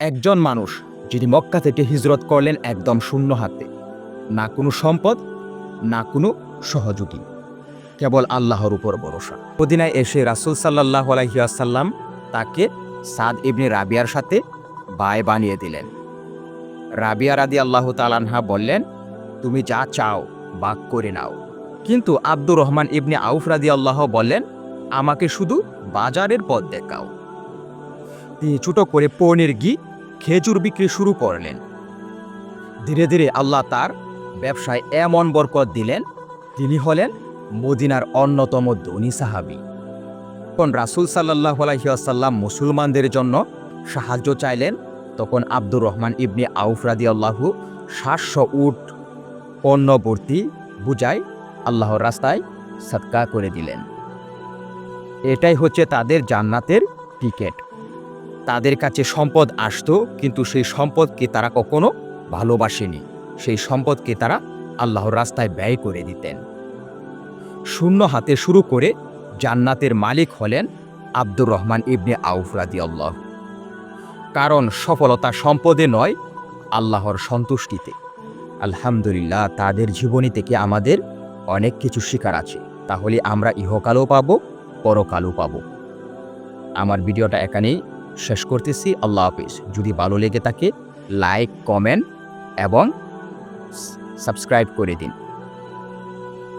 একজন মানুষ যিনি মক্কা থেকে হিজরত করলেন একদম শূন্য হাতে, না কোনো সম্পদ, না কোনো সহযোগী, কেবল আল্লাহর উপর ভরসা। মদিনায় এসে রাসুল সাল্লাহ আলহিয়াসাল্লাম তাকে সাদ ইবনে রাবিয়ার সাথে বায় বানিয়ে দিলেন। রাবিয়া রাদি আল্লাহ তালানহা বললেন, তুমি যা চাও বাক করে নাও। কিন্তু আব্দুর রহমান ইবনে আউফ রাদি আল্লাহ বললেন, আমাকে শুধু বাজারের পথ দেখাও। তিনি ছোট করে পনির ঘি খেজুর বিক্রি শুরু করলেন। ধীরে ধীরে আল্লাহ তার ব্যবসায় এমন বরকত দিলেন, তিনি হলেন মদিনার অন্যতম ধনী সাহাবি। তখন রাসুল সাল্লাহ আলহিয়াসাল্লাম মুসলমানদের জন্য সাহায্য চাইলেন, তখন আব্দুর রহমান ইবনে আউফ রাদি আল্লাহু সাতশো উট পণ্যবর্তী বুঝায় আল্লাহর রাস্তায় সৎকা করে দিলেন। এটাই হচ্ছে তাদের জান্নাতের টিকেট। তাদের কাছে সম্পদ আসতো, কিন্তু সেই সম্পদকে তারা কখনো ভালোবাসেনি। সেই সম্পদকে তারা আল্লাহর রাস্তায় ব্যয় করে দিতেন। শূন্য হাতে শুরু করে জান্নাতের মালিক হলেন আব্দুর রহমান ইবনে আউফ রাদি আল্লাহ কারণ সফলতা সম্পদে নয়, আল্লাহর সন্তুষ্টিতে। আলহামদুলিল্লাহ, তাদের জীবনী থেকে আমাদের অনেক কিছু শিকার আছে। তাহলে আমরা ইহকালও পাবো, পরকালও পাবো। আমার ভিডিওটা এখানেই শেষ করতেছি। আল্লাহ হাফিজ। যদি ভালো লেগে থাকে লাইক কমেন্ট এবং সাবস্ক্রাইব করে দিন।